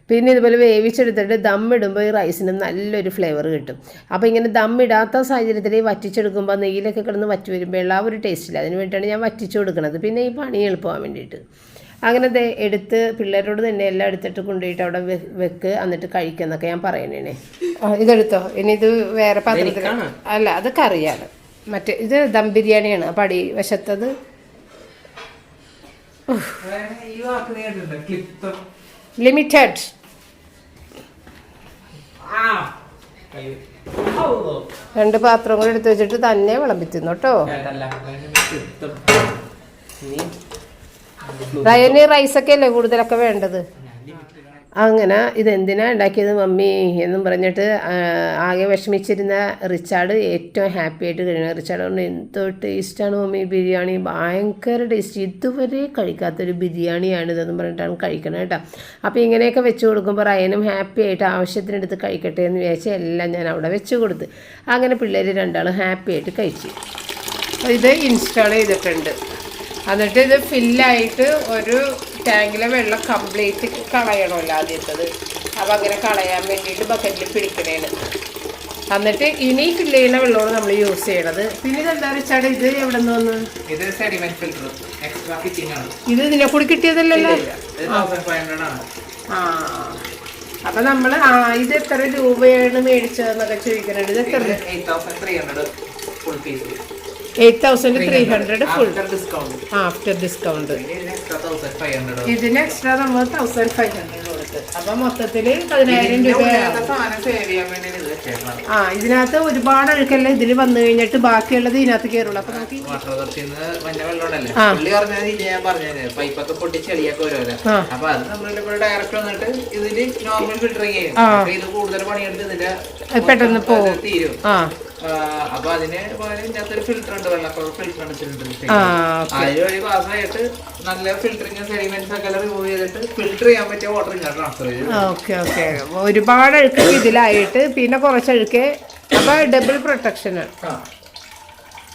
പിന്നെ ഇതുപോലെ വേവിച്ചെടുത്തിട്ട് ദം ഇടുമ്പോൾ ഈ റൈസിന് നല്ലൊരു ഫ്ലേവർ കിട്ടും. അപ്പോൾ ഇങ്ങനെ ദം ഇടാത്ത സാഹചര്യത്തിൽ വറ്റിച്ചെടുക്കുമ്പോൾ നെയ്യിലൊക്കെ കിടന്ന് വറ്റി വരുമ്പോൾ ആ ഒരു ടേസ്റ്റില്ല അതിന് വേണ്ടിയിട്ടാണ് ഞാൻ വറ്റിച്ചു കൊടുക്കുന്നത് പിന്നെ ഈ പണി എളുപ്പമാകാൻ വേണ്ടിയിട്ട്. അങ്ങനെ ദേ എടുത്ത് പിള്ളേരോട് തന്നെ എല്ലാം എടുത്തിട്ട് കൊണ്ടുപോയിട്ട് അവിടെ വെക്ക് എന്നിട്ട് കഴിക്കുന്നൊക്കെ ഞാൻ പറയണേനെ ഇതെടുത്തോ? ഇനി ഇത് വേറെ പാത്രത്തിൽ അല്ല അത് കറിയാണ്. മറ്റേ ഇത് ദം ബിരിയാണിയാണ്. പടി വശത്തത് ഈ വാക്ക് നീ കേട്ടിട്ടുണ്ടോ ക്ലിപ്പ് ലിമിറ്റഡ് രണ്ട് പാത്രം കൂടെ എടുത്ത് വെച്ചിട്ട് തന്നെ വിളമ്പിത്തുന്നു കേട്ടോ. റയന് റൈസൊക്കെ അല്ലേ കൂടുതലൊക്കെ വേണ്ടത്? അങ്ങനെ ഇതെന്തിനാണ് ഉണ്ടാക്കിയത് മമ്മി എന്നും പറഞ്ഞിട്ട് ആകെ വിഷമിച്ചിരുന്ന റിച്ചാർഡ് ഏറ്റവും ഹാപ്പി ആയിട്ട് കഴിയണം റിച്ചാർഡ് പറഞ്ഞു എന്തോ ടേസ്റ്റാണ് മമ്മി ബിരിയാണി. ഭയങ്കര ടേസ്റ്റ്. ഇതുവരെ കഴിക്കാത്തൊരു ബിരിയാണിയാണ് ഇതെന്ന് പറഞ്ഞിട്ടാണ് കഴിക്കണം കേട്ടോ. അപ്പോൾ ഇങ്ങനെയൊക്കെ വെച്ച് കൊടുക്കുമ്പോൾ റയനും ഹാപ്പി ആയിട്ട് ആവശ്യത്തിനെടുത്ത് കഴിക്കട്ടെ എന്ന് വിചാരിച്ച് എല്ലാം ഞാൻ അവിടെ വെച്ച് കൊടുത്ത്. അങ്ങനെ പിള്ളേർ രണ്ടാളും ഹാപ്പി ആയിട്ട് കഴിച്ചു. ഇത് ഇൻസ്റ്റാൾ ചെയ്തിട്ടുണ്ട്. എന്നിട്ട് ഇത് ഫില്ലായിട്ട് ഒരു ടാങ്കിലെ വെള്ളം കംപ്ലീറ്റ് കളയണമല്ലോ ആദ്യത്തത്. അപ്പം അങ്ങനെ കളയാൻ വേണ്ടിയിട്ട് ബക്കറ്റിൽ പിടിക്കണേണ് എന്നിട്ട് ഇനി ഫില്ല് ചെയ്യുന്ന വെള്ളമാണ് നമ്മൾ യൂസ് ചെയ്യണത്. പിന്നെ ഇതെന്താ വെച്ചാൽ ഇത് എവിടെ നിന്ന് വന്ന്? ഇത് സെഡിമെന്റ് ഫിൽറ്റർ എക്സ്ട്രാ ഫിറ്റിംഗ് ആണ്. ഇത് ഇതിനെ കൂടി കിട്ടിയതല്ലല്ലോ? ആ. അപ്പം നമ്മൾ ആ ഇത് എത്ര രൂപയാണ് മേടിച്ചതെന്നൊക്കെ ചോദിക്കുന്നുണ്ട് ഇത് എത്ര? Eight thousand three hundred full piece eight thousand three hundred full after discount after discount ഇതിന് എക്സ്ട്രാ നമ്മൾ തൗസൻഡ് ഫൈവ് ഹൺഡ്രഡ് കൊടുത്ത്. അപ്പൊ മൊത്തത്തിൽ പതിനായിരം രൂപ സേവ് ചെയ്യാൻ വേണ്ടി ഇത് വെച്ചേക്കണം ആ ഇതിനകത്ത് ഒരുപാട് അഴുക്കല്ല? ഇതിൽ വന്നു കഴിഞ്ഞിട്ട് ബാക്കിയുള്ളത് ഇതിനകത്ത് കയറുള്ളൂ. അപ്പൊ നമുക്ക് പൈപ്പൊക്കെ ചെളിയൊക്കെ വരുമല്ലോ. അപ്പൊ അത് നമ്മളിവിടെ ഡയറക്റ്റ് വന്നിട്ട് ഇതിൽ നോർമൽ ഫിൽറ്ററിങ് ചെയ്യും. ഇത് കൂടുതൽ പണിയെടുത്ത് ഇതിന്റെ പെട്ടെന്ന് പോകും തീരും. ആ, അപ്പൊ അതിന് പകരം ഇതിനകത്തൊരു ഫിൽറ്റർ ഉണ്ട് വെള്ളക്കളർ ഫിൽറ്റർ ഉണ്ട് സിലിണ്ടർ ആ അതിൽ വഴി പാസ്സായിട്ട് നല്ല ഫിൽറ്ററിങ് സെഡിമെന്റ്സ് ഒക്കെ റിമൂവ് ചെയ്തിട്ട് ഫിൽറ്റർ ചെയ്യാൻ പറ്റിയ വാട്ടർ ഇങ്ങോട്ട് ട്രാൻസ്ഫർ ചെയ്യും ഓക്കെ ഓക്കെ ഒരുപാട് അഴുക്ക് ഇതിലായിട്ട് പിന്നെ കുറച്ചഴുക്ക് അപ്പൊ ഡബിൾ പ്രൊട്ടക്ഷൻ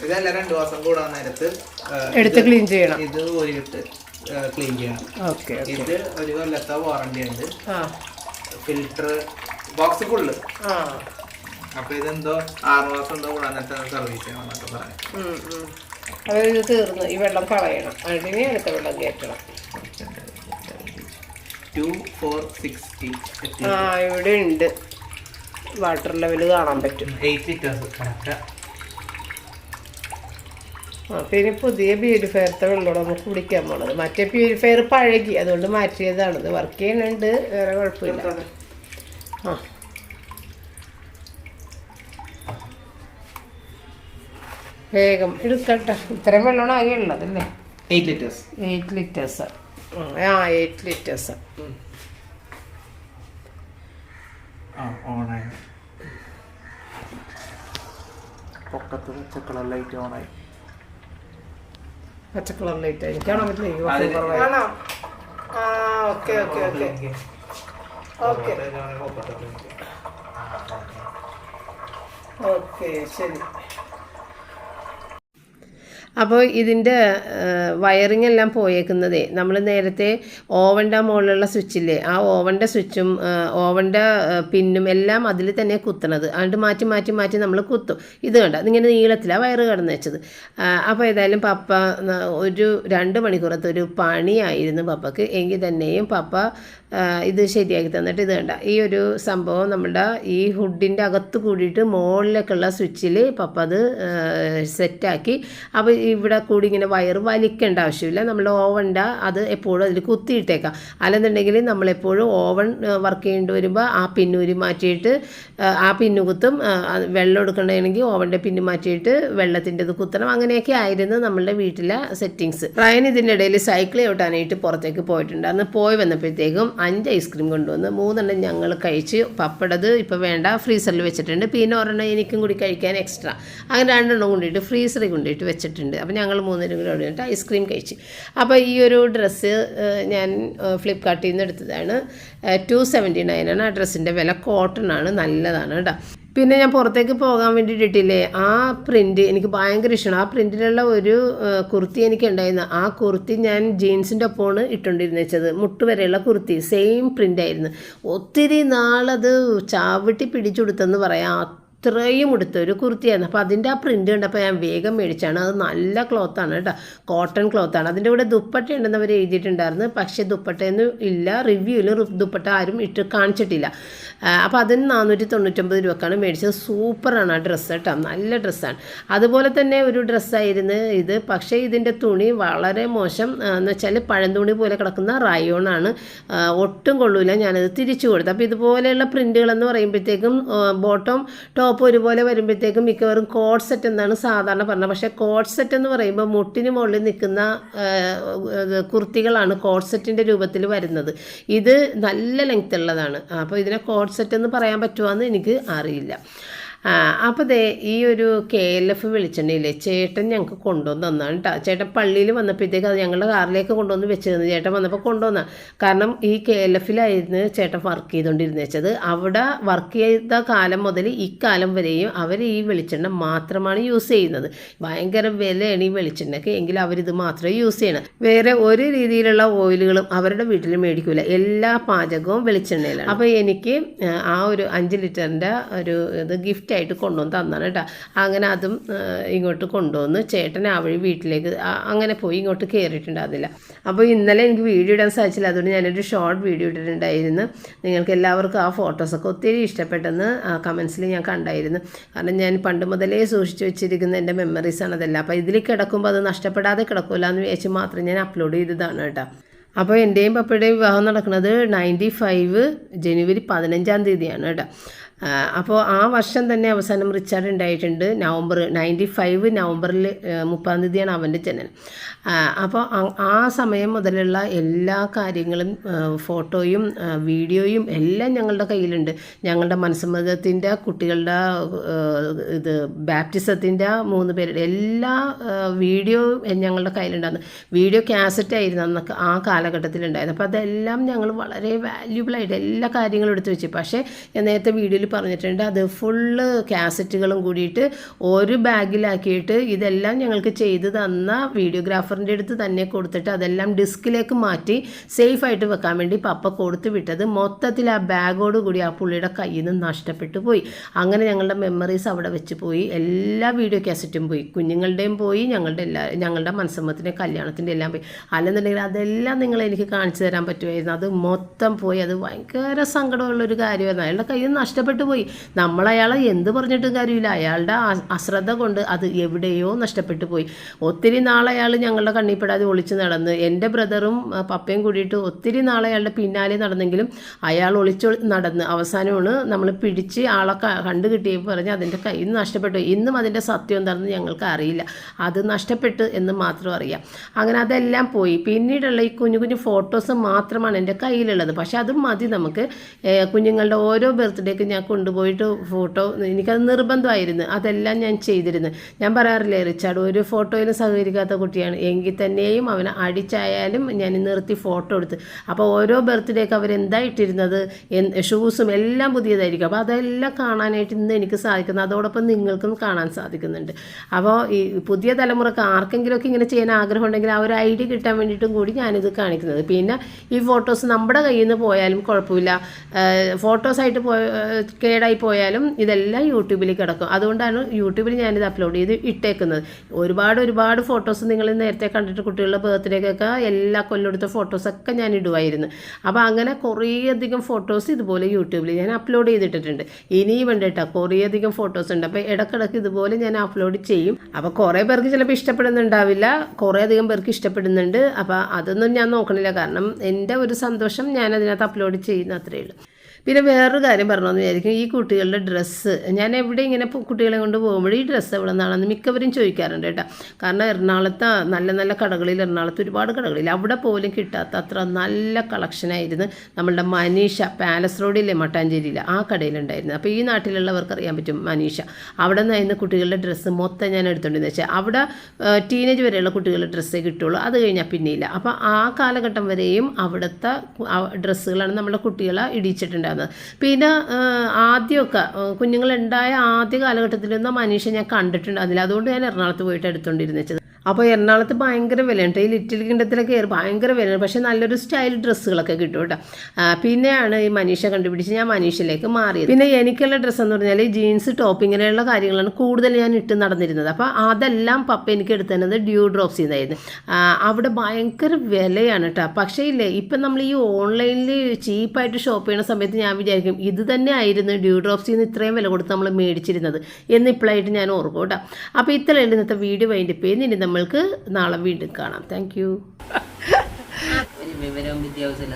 ഇതല്ല രണ്ടു മാസം കൂടാൻ നേരത്ത് എടുത്ത് ക്ലീൻ ചെയ്യണം. ഇത് ഊരിയിട്ട് ക്ലീൻ ചെയ്യണം. ഓക്കെ ഇത് ഒരു കൊല്ലത്തെ വാറണ്ടി ഉണ്ട്. ഫിൽറ്റർ ബോക്സ് ഫുള്ള് ആ. അപ്പൊ ഇതെന്തോ ആറ് മാസം എന്തോ കൂടാൻ നേരത്തെ സർവീസ് ചെയ്യണം എന്നൊക്കെ പറഞ്ഞു. അപ്പൊ ഇത് തീർന്നു. ഈ വെള്ളം കളയണം. അതിനെ അടുത്ത വെള്ളം കയറ്റണം. ടു ഫോർ ആ ഇവിടെ ഉണ്ട്. വാട്ടർ ലെവൽ കാണാൻ പറ്റും. എയ്റ്റ് ലിറ്റേഴ്സ് കറക്റ്റ് പിന്നെ പുതിയ പ്യൂരിഫയർത്തെ വെള്ളം നമുക്ക് കുടിക്കാൻ പോണത്. മറ്റേ പ്യൂരിഫയർ പഴകി. അതുകൊണ്ട് മാറ്റിയതാണ് ഇത് വർക്ക് ചെയ്യുന്നുണ്ട്. വേറെ കുഴപ്പമില്ല. ആ. വേഗം എടുക്കട്ടെ. ഇത്രയും വെള്ളമാണ് ആകെ ഉള്ളതല്ലേ എയ്റ്റ് ലിറ്റേഴ്സ് എയ്റ്റ് ലിറ്റേഴ്സ് ആ. എയ്റ്റ് ലിറ്റേഴ്സ് ഓണായി. പൊക്കത്ത് ലൈറ്റ് ഓണായി. പറ്റില്ല? ആ okay okay okay okay. Okay ശരി. അപ്പോൾ ഇതിന്റെ വയറിംഗ് എല്ലാം പോയേക്കുന്നതേ. നമ്മൾ നേരത്തെ ഓവന്റെ മുകളിലുള്ള സ്വിച്ചില്ലേ ആ ഓവന്റെ സ്വിച്ചും ഓവന്റെ പിന്നും എല്ലാം അതിൽ തന്നെ കുത്തണത്. അതുകൊണ്ട് മാറ്റി മാറ്റി മാറ്റി നമ്മൾ കുത്തും. ഇത് കണ്ട? ഇങ്ങനെ നീളത്തിലാണ് വയറ് കടന്നു വെച്ചത്. അപ്പോൾ ഏതായാലും പപ്പ ഒരു രണ്ട് മണിക്കൂറത്തെ ഒരു പണിയായിരുന്നു പപ്പക്ക്. എങ്കിൽ തന്നെയും പപ്പ ഇത് ശരിയാക്കി തന്നിട്ട് ഇത് വേണ്ട ഈ ഒരു സംഭവം നമ്മുടെ ഈ ഹുഡിന്റെ അകത്ത് കൂടിയിട്ട് മുകളിലേക്കുള്ള സ്വിച്ചിൽ പപ്പ അത് സെറ്റാക്കി. അപ്പോൾ ഇവിടെ കൂടി ഇങ്ങനെ വയർ വലിക്കേണ്ട ആവശ്യമില്ല. നമ്മൾ ഓവന്റെ അത് എപ്പോഴും അതിൽ കുത്തിയിട്ടേക്കാം. അല്ലെന്നുണ്ടെങ്കിൽ നമ്മളെപ്പോഴും ഓവൻ വർക്ക് ചെയ്യേണ്ടി വരുമ്പോൾ ആ പിന്നൂരി മാറ്റിയിട്ട് ആ, പിന്നു കുത്തും. വെള്ളം എടുക്കണമെങ്കിൽ ഓവന്റെ പിന്നു മാറ്റിയിട്ട് വെള്ളത്തിന്റെ ഇത് കുത്തണം. അങ്ങനെയൊക്കെ ആയിരുന്നു നമ്മളുടെ വീട്ടിലെ സെറ്റിങ്സ്. റയൻ ഇതിന്റെ ഇടയിൽ സൈക്കിൾ ചവിട്ടാനായിട്ട് പുറത്തേക്ക് പോയിട്ടുണ്ട്. അന്ന് പോയി വന്നപ്പോഴത്തേക്കും അഞ്ച് ഐസ്ക്രീം കൊണ്ടുവന്ന് മൂന്നെണ്ണം ഞങ്ങൾ കഴിച്ച് പപ്പടത് ഇപ്പോൾ വേണ്ട ഫ്രീസറിൽ വെച്ചിട്ടുണ്ട്. പിന്നെ ഒരെണ്ണം എനിക്കും കൂടി കഴിക്കാൻ എക്സ്ട്രാ അങ്ങനെ രണ്ടെണ്ണം കൊണ്ടിട്ട് ഫ്രീസറിൽ കൊണ്ടിട്ട് വെച്ചിട്ടുണ്ട്. അപ്പോൾ ഞങ്ങൾ മൂന്നുപേരും കൂടി അവിടെ ഐസ്ക്രീം കഴിച്ച്. അപ്പോൾ ഈ ഒരു ഡ്രസ്സ് ഞാൻ ഫ്ലിപ്കാർട്ടിൽ നിന്ന് എടുത്തതാണ്. ടു സെവന്റി നയനാണ് ആ ഡ്രസ്സിന്റെ വില. കോട്ടൺ ആണ്. നല്ലതാണ് കേട്ടോ. പിന്നെ ഞാൻ പുറത്തേക്ക് പോകാൻ വേണ്ടിയിട്ടില്ലേ ആ പ്രിന്റ് എനിക്ക് ഭയങ്കര ഇഷ്ടമാണ് ആ പ്രിന്റിലുള്ള ഒരു കുർത്തി എനിക്ക് ഉണ്ടായിരുന്നു ആ കുർത്തി ഞാൻ ജീൻസിന്റെ ഒപ്പമാണ് ഇട്ടുകൊണ്ടിരുന്നു വെച്ചത് മുട്ട് വരെയുള്ള കുർത്തി. സെയിം പ്രിന്റായിരുന്നു ഒത്തിരി നാളത് ചാവിട്ടി പിടിച്ചു കൊടുത്തെന്ന് പറയാം. അത്രയും ഉടുത്ത ഒരു കുർത്തിയായിരുന്നു. അപ്പോൾ അതിന്റെ ആ പ്രിന്റ് കണ്ടപ്പോൾ ഞാൻ വേഗം മേടിച്ചാണ്. അത് നല്ല ക്ലോത്താണ് കേട്ടോ. കോട്ടൺ ക്ലോത്താണ് അതിന്റെ കൂടെ ദുപ്പട്ട ഉണ്ടെന്ന് അവർ എഴുതിയിട്ടുണ്ടായിരുന്നു. പക്ഷേ ദുപ്പട്ടയൊന്നും ഇല്ല. റിവ്യൂവിൽ ദുപ്പട്ട ആരും ഇട്ട് കാണിച്ചിട്ടില്ല. അപ്പോൾ അതിന് നാനൂറ്റി തൊണ്ണൂറ്റൊമ്പത് രൂപക്കാണ് മേടിച്ചത്. സൂപ്പറാണ് ആ ഡ്രസ്സ് കേട്ടോ. നല്ല ഡ്രസ്സാണ് അതുപോലെ തന്നെ ഒരു ഡ്രസ്സായിരുന്നു ഇത്. പക്ഷേ ഇതിന്റെ തുണി വളരെ മോശം. എന്ന് വെച്ചാൽ പഴന്തുണി പോലെ കിടക്കുന്ന റയോണാണ് ഒട്ടും കൊള്ളൂല. ഞാനത് തിരിച്ചു കൊടുത്തു. അപ്പോൾ ഇതുപോലെയുള്ള പ്രിന്റുകളെന്ന് പറയുമ്പോഴത്തേക്കും ബോട്ടം ടോപ്പ് ഒരുപോലെ വരുമ്പോഴത്തേക്കും മിക്കവാറും കോഡ് സെറ്റ് എന്നാണ് സാധാരണ പറഞ്ഞത്. പക്ഷേ കോഡ് സെറ്റ് എന്ന് പറയുമ്പോൾ മുട്ടിന് മുകളിൽ നിൽക്കുന്ന കുർത്തികളാണ് കോഡ് സെറ്റിന്റെ രൂപത്തിൽ വരുന്നത്. ഇത് നല്ല ലെങ്ത് ഉള്ളതാണ്. അപ്പോൾ ഇതിനെ കോഡ് സെറ്റ് എന്ന് പറയാൻ പറ്റുമോ എന്ന് എനിക്ക് അറിയില്ല. അപ്പോൾ ദേ ഈ ഒരു കെ എൽ എഫ് വെളിച്ചെണ്ണയില്ലേ ചേട്ടൻ ഞങ്ങൾക്ക് കൊണ്ടുവന്ന് തന്നാണ് കേട്ടോ ചേട്ടൻ പള്ളിയിൽ വന്നപ്പോഴത്തേക്ക് അത് ഞങ്ങളുടെ കാറിലേക്ക് കൊണ്ടുവന്ന് വെച്ചിരുന്നു. ചേട്ടൻ വന്നപ്പോൾ കൊണ്ടുവന്ന. കാരണം ഈ കെ എൽ എഫിലായിരുന്നു ചേട്ടൻ വർക്ക് ചെയ്തുകൊണ്ടിരുന്നത് വെച്ചത്. അവിടെ വർക്ക് ചെയ്ത കാലം മുതൽ ഈ കാലം വരെയും അവർ ഈ വെളിച്ചെണ്ണ മാത്രമാണ് യൂസ് ചെയ്യുന്നത്. ഭയങ്കര വിലയാണ് ഈ വെളിച്ചെണ്ണയ്ക്ക് എങ്കിൽ അവരിത് മാത്രമേ യൂസ് ചെയ്യണം. വേറെ ഒരു രീതിയിലുള്ള ഓയിലുകളും അവരുടെ വീട്ടിൽ മേടിക്കില്ല എല്ലാ പാചകവും വെളിച്ചെണ്ണയിലാണ്. അപ്പോൾ എനിക്ക് ആ ഒരു അഞ്ച് ലിറ്ററിന്റെ ഒരു ഇത് ഗിഫ്റ്റ് ആയിട്ട് കൊണ്ടുവന്ന് തന്നാണ് കേട്ടോ. അങ്ങനെ അതും ഇങ്ങോട്ട് കൊണ്ടുവന്ന് ചേട്ടൻ ആ വഴി വീട്ടിലേക്ക് അങ്ങനെ പോയി ഇങ്ങോട്ട് കയറിയിട്ടുണ്ടായിരുന്നില്ല അപ്പോൾ ഇന്നലെ എനിക്ക് വീഡിയോ ഇടാൻ സാധിച്ചില്ല അതുകൊണ്ട് ഞാനൊരു ഷോർട്ട് വീഡിയോ ഇട്ടിട്ടുണ്ടായിരുന്നു. നിങ്ങൾക്ക് എല്ലാവർക്കും ആ ഫോട്ടോസൊക്കെ ഒത്തിരി ഇഷ്ടപ്പെട്ടെന്ന് കമൻസിൽ ഞാൻ കണ്ടായിരുന്നു. കാരണം ഞാൻ പണ്ട് മുതലേ സൂക്ഷിച്ചു വെച്ചിരിക്കുന്ന എന്റെ മെമ്മറീസാണ് അതെല്ലാം. അപ്പോൾ ഇതിൽ കിടക്കുമ്പോൾ അത് നഷ്ടപ്പെടാതെ കിടക്കില്ല എന്ന് വിചാരിച്ച് മാത്രം ഞാൻ അപ്ലോഡ് ചെയ്തതാണ് കേട്ടോ. അപ്പോൾ എന്റെയും പപ്പയുടെയും വിവാഹം നടക്കുന്നത് നയന്റി ഫൈവ് ജനുവരി പതിനഞ്ചാം തീയതിയാണ് കേട്ടോ. അപ്പോൾ ആ വർഷം തന്നെ അവസാനം റിച്ചാർഡ് ഉണ്ടായിട്ടുണ്ട്. നവംബർ നയന്റി ഫൈവ് നവംബറിൽ മുപ്പാം തീയതിയാണ് അവന്റെ ജനനം. അപ്പോൾ ആ- സമയം മുതലുള്ള എല്ലാ കാര്യങ്ങളും ഫോട്ടോയും വീഡിയോയും എല്ലാം ഞങ്ങളുടെ കയ്യിലുണ്ട്. ഞങ്ങളുടെ മനസ്സമ്മതത്തിന്റെ കുട്ടികളുടെ ഇത് ബാപ്റ്റിസത്തിന്റെ മൂന്ന് പേരുടെ എല്ലാ വീഡിയോയും വീഡിയോ ഞങ്ങളുടെ കയ്യിലുണ്ടായിരുന്നു. വീഡിയോ കാസറ്റ് ആയിരുന്നു അന്നൊക്കെ ആ കാലഘട്ടത്തിലുണ്ടായിരുന്നു അപ്പോൾ അതെല്ലാം ഞങ്ങൾ വളരെ വാല്യുബിളായിട്ട് എല്ലാ കാര്യങ്ങളും എടുത്തു വെച്ചു. പക്ഷേ ഞാൻ നേരത്തെ വീഡിയോയിൽ പറഞ്ഞിട്ടുണ്ട്. അത് ഫുള്ള് കാസറ്റുകളും കൂടിയിട്ട് ഒരു ബാഗിലാക്കിയിട്ട് ഇതെല്ലാം ഞങ്ങൾക്ക് ചെയ്ത് തന്ന വീഡിയോഗ്രാഫറിന്റെ അടുത്ത് തന്നെ കൊടുത്തിട്ട് അതെല്ലാം ഡിസ്കിലേക്ക് മാറ്റി സേഫ് ആയിട്ട് വെക്കാൻ വേണ്ടി പപ്പ കൊടുത്തു വിട്ടത്. മൊത്തത്തിൽ ആ ബാഗോട് കൂടി ആ പുള്ളിയുടെ കയ്യിൽ നിന്ന് നഷ്ടപ്പെട്ടു പോയി. അങ്ങനെ ഞങ്ങളുടെ മെമ്മറീസ് അവിടെ വെച്ച് പോയി. എല്ലാ വീഡിയോ കാസറ്റും പോയി. കുഞ്ഞുങ്ങളുടെയും പോയി ഞങ്ങളുടെ എല്ലാ ഞങ്ങളുടെ മനസ്സമ്മത്തിന്റെ കല്യാണത്തിന്റെ എല്ലാം പോയി. അല്ലെന്നുണ്ടെങ്കിൽ അതെല്ലാം നിങ്ങൾ എനിക്ക് കാണിച്ചു തരാൻ പറ്റുമായിരുന്നു. അത് മൊത്തം പോയി. അത് ഭയങ്കര സങ്കടമുള്ളൊരു കാര്യമായിരുന്നു. അയാളുടെ കയ്യിൽ നിന്ന് നഷ്ടപ്പെട്ടു പോയി. നമ്മൾ അയാളെ എന്ത് പറഞ്ഞിട്ടും കാര്യമില്ല. അയാളുടെ അശ്രദ്ധ കൊണ്ട് അത് എവിടെയോ നഷ്ടപ്പെട്ടു പോയി. ഒത്തിരി നാളയാൾ ഞങ്ങളുടെ കണ്ണിപ്പെടാതെ ഒളിച്ച് നടന്ന് എന്റെ ബ്രദറും പപ്പയും കൂടിയിട്ട് ഒത്തിരി നാളയാളുടെ പിന്നാലെ നടന്നെങ്കിലും അയാൾ ഒളിച്ചു നടന്ന് അവസാനമാണ് നമ്മൾ പിടിച്ച് ആളെ കണ്ടു കിട്ടിയപ്പോൾ പറഞ്ഞ് അതിന്റെ കയ്യിൽ നിന്ന് നഷ്ടപ്പെട്ടു. ഇന്നും അതിന്റെ സത്യം എന്താണെന്ന് ഞങ്ങൾക്ക് അറിയില്ല. അത് നഷ്ടപ്പെട്ട് എന്ന് മാത്രം അറിയാം. അങ്ങനെ അതെല്ലാം പോയി. പിന്നീടുള്ള ഈ കുഞ്ഞു കുഞ്ഞു ഫോട്ടോസ് മാത്രമാണ് എന്റെ കയ്യിലുള്ളത്. പക്ഷേ അത് മതി നമുക്ക്. കുഞ്ഞുങ്ങളുടെ ഓരോ ബർത്ത്ഡേക്ക് ഞാൻ കൊണ്ടുപോയിട്ട് ഫോട്ടോ എനിക്കത് നിർബന്ധമായിരുന്നു. അതെല്ലാം ഞാൻ ചെയ്തിരുന്നു. ഞാൻ പറയാറില്ലേ റിച്ചാർഡ് ഒരു ഫോട്ടോയിലും സഹകരിക്കാത്ത കുട്ടിയാണ്. എങ്കിൽ തന്നെയും അവനെ അടിച്ചായാലും ഞാൻ നിർത്തി ഫോട്ടോ എടുത്ത്. അപ്പോൾ ഓരോ ബർത്ത്ഡേക്ക് അവരെന്താ ഇട്ടിരുന്നത്? ഷൂസും എല്ലാം പുതിയതായിരിക്കും. അപ്പോൾ അതെല്ലാം കാണാനായിട്ട് ഇന്ന് എനിക്ക് സാധിക്കുന്നു. അതോടൊപ്പം നിങ്ങൾക്കും കാണാൻ സാധിക്കുന്നുണ്ട്. അപ്പോൾ ഈ പുതിയ തലമുറയ്ക്ക് ആർക്കെങ്കിലുമൊക്കെ ഇങ്ങനെ ചെയ്യാൻ ആഗ്രഹം ഉണ്ടെങ്കിൽ ആ ഒരു ഐഡിയ കിട്ടാൻ വേണ്ടിയിട്ടും കൂടി ഞാനിത് കാണിക്കുന്നത്. പിന്നെ ഈ ഫോട്ടോസ് നമ്മുടെ കയ്യിൽ നിന്ന് പോയാലും കുഴപ്പമില്ല. ഫോട്ടോസായിട്ട് പോയ കേടായി പോയാലും ഇതെല്ലാം യൂട്യൂബിൽ കിടക്കും. അതുകൊണ്ടാണ് യൂട്യൂബിൽ ഞാനിത് അപ്ലോഡ് ചെയ്ത് ഇട്ടേക്കുന്നത്. ഒരുപാട് ഒരുപാട് ഫോട്ടോസ് നിങ്ങൾ നേരത്തെ കണ്ടിട്ട് കുട്ടികളുടെ ബർത്ത്ഡേക്കൊക്കെ എല്ലാ കൊല്ലെടുത്ത ഫോട്ടോസൊക്കെ ഞാൻ ഇടുമായിരുന്നു അപ്പോൾ അങ്ങനെ കുറേയധികം ഫോട്ടോസ് ഇതുപോലെ യൂട്യൂബിൽ ഞാൻ അപ്ലോഡ് ചെയ്തിട്ടിട്ടുണ്ട്. ഇനിയും ഉണ്ട് കേട്ടോ ഫോട്ടോസ് ഉണ്ട്. അപ്പോൾ ഇടക്കിടക്ക് ഇതുപോലെ ഞാൻ അപ്ലോഡ് ചെയ്യും. അപ്പോൾ കുറേ പേർക്ക് ചിലപ്പോൾ ഇഷ്ടപ്പെടുന്നുണ്ടാവില്ല. കുറേ അധികം പേർക്ക് ഇഷ്ടപ്പെടുന്നുണ്ട്. അപ്പോൾ അതൊന്നും ഞാൻ നോക്കണില്ല. കാരണം എന്റെ ഒരു സന്തോഷം ഞാൻ അതിനകത്ത് അപ്ലോഡ് ചെയ്യുന്ന അത്രയേ ഉള്ളൂ. പിന്നെ വേറൊരു കാര്യം പറഞ്ഞതെന്ന് വിചാരിക്കും ഈ കുട്ടികളുടെ ഡ്രസ്സ് ഞാൻ എവിടെ ഇങ്ങനെ കുട്ടികളെ കൊണ്ട് പോകുമ്പോൾ ഈ ഡ്രസ്സ് എവിടെ നിന്നാണെന്ന് മിക്കവരും ചോദിക്കാറുണ്ട് കേട്ടോ. കാരണം എറണാകുളത്ത് നല്ല നല്ല കടകളിൽ എറണാകുളത്ത് ഒരുപാട് കടകളിൽ അവിടെ പോലും കിട്ടാത്ത അത്ര നല്ല കളക്ഷനായിരുന്നു നമ്മളുടെ മനീഷ. പാലസ് റോഡിലെ മട്ടാഞ്ചേരിയിൽ ആ കടയിലുണ്ടായിരുന്നു അപ്പോൾ ഈ നാട്ടിലുള്ളവർക്ക് അറിയാൻ പറ്റും മനീഷ. അവിടെ നിന്നായിരുന്നു കുട്ടികളുടെ ഡ്രസ്സ് മൊത്തം ഞാൻ എടുത്തുകൊണ്ടെന്ന് വെച്ചാൽ അവിടെ ടീനേജ് വരെയുള്ള കുട്ടികളുടെ ഡ്രസ്സേ കിട്ടുള്ളൂ. അത് കഴിഞ്ഞാൽ പിന്നെയില്ല അപ്പോൾ ആ കാലഘട്ടം വരെയും അവിടുത്തെ ഡ്രസ്സുകളാണ് നമ്മുടെ കുട്ടികളെ ഇടിച്ചിട്ടുണ്ടായിരുന്നത് പിന്നെ ആദ്യമൊക്കെ കുഞ്ഞുങ്ങളുണ്ടായ ആദ്യ കാലഘട്ടത്തിലൊന്നും മനീഷ ഞാൻ കണ്ടിട്ടുണ്ടായിരുന്നില്ല അതുകൊണ്ട് ഞാൻ എറണാകുളത്ത് പോയിട്ട് എടുത്തുകൊണ്ടിരുന്നത് അപ്പോൾ എറണാകുളത്ത് ഭയങ്കര വിലയുണ്ട് ഈ ലിറ്റിൽ കിണ്ടത്തിലൊക്കെ ഭയങ്കര വിലയാണ്. പക്ഷേ നല്ലൊരു സ്റ്റൈൽ ഡ്രസ്സുകളൊക്കെ കിട്ടും കേട്ടോ. പിന്നെയാണ് ഈ മനീഷ കണ്ടുപിടിച്ച് ഞാൻ മനീഷയിലേക്ക് മാറിയത്. പിന്നെ എനിക്കുള്ള ഡ്രസ്സ് എന്ന് പറഞ്ഞാൽ ഈ ജീൻസ് ടോപ്പ് ഇങ്ങനെയുള്ള കാര്യങ്ങളാണ് കൂടുതൽ ഞാൻ ഇട്ട് നടന്നിരുന്നത്. അപ്പോൾ അതെല്ലാം പപ്പ എനിക്ക് എടുത്തു തന്നത് ഡ്യൂ ഡ്രോപ്സ് ചെയ്യുന്നതായിരുന്നു അവിടെ ഭയങ്കര വിലയാണ് കേട്ടോ. പക്ഷേ ഇല്ലേ ഇപ്പം നമ്മൾ ഈ ഓൺലൈനിൽ ചീപ്പായിട്ട് ഷോപ്പ് ചെയ്യുന്ന സമയത്ത് ഞാൻ വിചാരിക്കും ഇത് തന്നെ ആയിരുന്നു ഡ്യൂ ഡ്രോപ്സിൽ നിന്ന് ഇത്രയും വില കൊടുത്ത് നമ്മൾ മേടിച്ചിരുന്നത് എന്ന് ഇപ്പോഴായിട്ട് ഞാൻ ഓർക്കും കേട്ടോ. അപ്പോൾ ഇത്രയല്ല ഇന്നത്തെ വീഡിയോ വൈൻഡപ്പ് ചെയ്യുന്ന നമ്മൾക്ക് നാളെ വീണ്ടും കാണാം. താങ്ക് യു ഒരു വിവരവും വിദ്യാഭ്യാസമില്ല.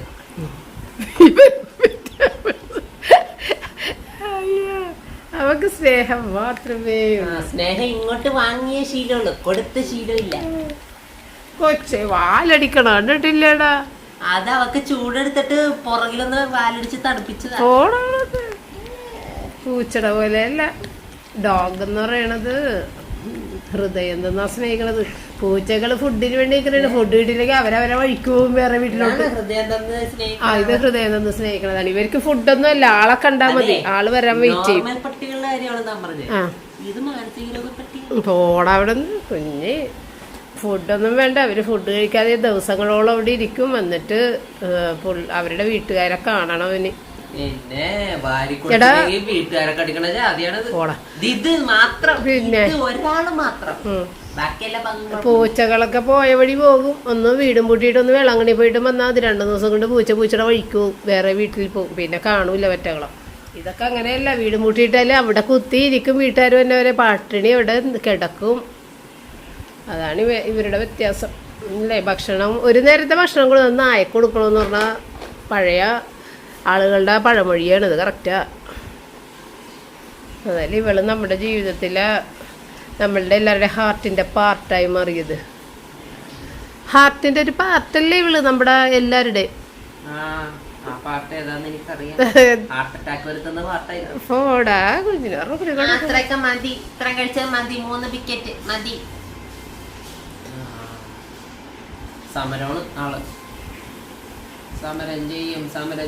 അവക്ക് സ്നേഹം മാത്രമേ സ്നേഹം ഇങ്ങോട്ട് വാങ്ങിയ ശീലമുള്ളൂ കൊടുത്ത ശീലമില്ല കൊച്ചെ വാലടിക്കണം? കണ്ടിട്ടില്ലടാ? അത് അവക്ക് ചൂടെടുത്തിട്ട് പുറകിലൊന്ന് വാലടിച്ച് തണുപ്പിച്ചതാ. പൂച്ചട പൂച്ചട പോലെയല്ല. ഡോഗ് എന്ന് പറയണത് ഹൃദയം തന്നാ സ്നേഹിക്കണത്? പൂച്ചകൾ ഫുഡിന് വേണ്ടി നിൽക്കുന്നുണ്ട് ഫുഡ് കിട്ടിയില്ലെങ്കിൽ അവരവരെ വഴിക്ക് പോകും വേറെ വീട്ടിലോട്ട്. ആ ഇത് ഹൃദയം തന്ന് സ്നേഹിക്കണതാണ്. ഇവർക്ക് ഫുഡൊന്നും അല്ല ആളെ കണ്ടാ മതി. ആൾ വരാൻ വെയിറ്റ് ചെയ്യും. ആ. ഇത് മാനസിക രോഗ പോടാ അവിടെ. നിന്ന് കുഞ്ഞ് ഫുഡൊന്നും വേണ്ട. അവർ ഫുഡ് കഴിക്കാതെ ദിവസങ്ങളോളം അവിടെ ഇരിക്കും. എന്നിട്ട് അവരുടെ വീട്ടുകാരെ കാണണം അവന്. പിന്നെ ഭാര്യ കൊടുത്തില്ലെങ്കിൽ വീട്ടുകാരൊക്കെ അടിക്കണ ജാതിയാണത് പോടാ. ഇത് മാത്രം. പിന്നെ? ഇത് ഒരാൾ മാത്രം. ബാക്കിയെല്ലാം പൂച്ചകളൊക്കെ പോയ വഴി പോകും. ഒന്ന് വീടും പൂട്ടിയിട്ട് ഒന്ന് പോയിട്ട് വന്നാൽ അത് രണ്ടു ദിവസം കൊണ്ട് പൂച്ച പൂച്ചയുടെ വഴിക്ക് പോകും. വേറെ വീട്ടിൽ പോകും. പിന്നെ കാണൂല പറ്റകളം ഇതൊക്കെ അങ്ങനെയല്ല. വീടും പൂട്ടിയിട്ടാൽ അവിടെ കുത്തി ഇരിക്കും. വീട്ടുകാർ തന്നെ വരെ പട്ടിണി അവിടെ കിടക്കും. അതാണ് ഇവരുടെ വ്യത്യാസം. അല്ലേ ഭക്ഷണം ഒരു നേരത്തെ ഭക്ഷണം കൊടുക്കുന്ന നായക്ക് കൊടുക്കണമെന്ന് പറഞ്ഞാൽ പഴയ ആളുകളുടെ പഴമൊഴിയാണ് ഇത് കറക്റ്റാ അതായത് ഇവൾ നമ്മുടെ ജീവിതത്തിലെ നമ്മളുടെ എല്ലാവരുടെ ഹാർട്ടിന്റെ പാർട്ടായി മാറിയത്. ഹാർട്ടിന്റെ ഒരു പാർട്ടല്ലേ ഇവൾ നമ്മുടെ എല്ലാവരുടെയും കുഞ്ഞിനെ അത്രയൊക്കെ മതി. ഇത്ര കഴിച്ചാൽ മതി. മൂന്ന് വിക്കറ്റ് മതി. സമരമാണ് ആൾ. സമരം ചെയ്യും സമരം